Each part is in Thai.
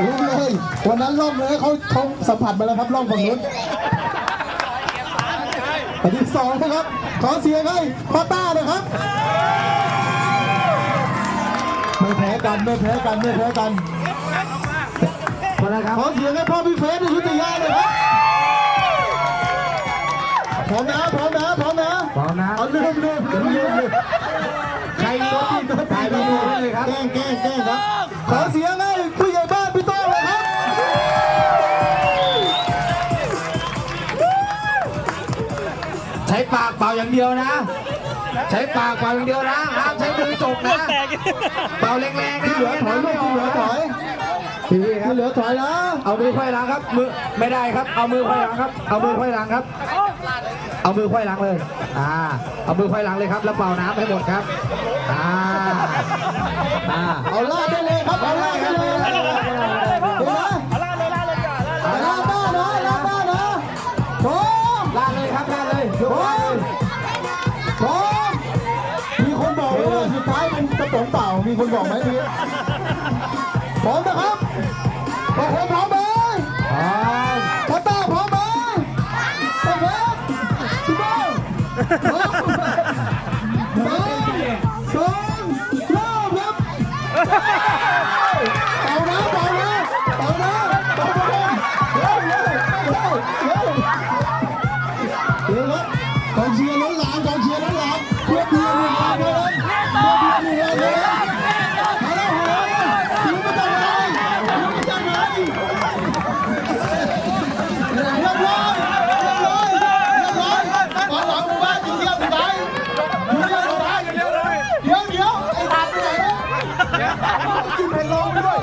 รู้เลยวันนั้นล่องเลยเขาเขาสัมผัสมาแล้วครับล่องฝั่งนู้นอันที่สองนะครับ ขอเสียงให้พ่อต้านะครับ ไม่แพ้กันไม่แพ้กันไม่แพ้กันพอแล้วครับขอเสียงให้พ่อพี่เฟสอยุธยาเลยครับพร้อมนะพร้อมนะพร้อมนะพร้อมนะเอาเริ่มเริ่มเริ่มเริ่มเริ่มใครมีถ่ายวีดีโอไว้เลยครับแกล้งแกล้งแกล้งครับขอเสียงให้ผู้ ช้ปากเป่าอย่างเดียวนะ ใช้ปากเป่าอย่างเดียวนะห้ามใช้มือจกนะเป่าแรงๆนะที่เหลือถอยลูกที่เหลือถอยพี่ครัที่บเหลือถอยนะเอามือไขว้หลังครับมือไม่ได้ครับ เอามือไขว้หลังครับ เอามือไขว้หลังครับ เอามือไขว้หลังเลย อ่า เอามือไขว้หลังเลยครับ แล้วเป่าน้ำให้หมดครับ อ่า อ่า เอาลาดได้เลยครับ เอาลาดได้เลยเดี๋ยวนะลาดเลยลาดเลยจ้ะลาดบ้านนะลาดบ้านนะพร้อมลาดเลยครับลาดเลยยก พร้อยมพร้อมมีคนบอกไว้ว่าสุดท้ายเป็นกระป๋องเปล่า มีคนบอกไหมพี่พร้อมนะครับ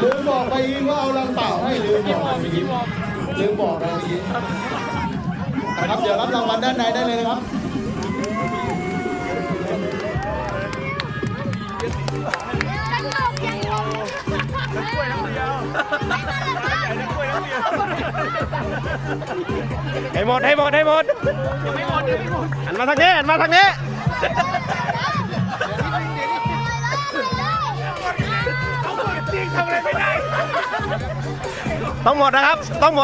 ลืมบอกไปอีกว่าเอาลังเต่าให้ลืมบอกเมื่อกี้ลืมบอกนะเมื่อกี้นะครับเดี๋ยวรับรางวัลด้านในได้เลยนะครับให้หมดให้หมดให้หมดหันมาทางนี้หันมาทางนี้ ต้องหมดนะครับ ต้องหมด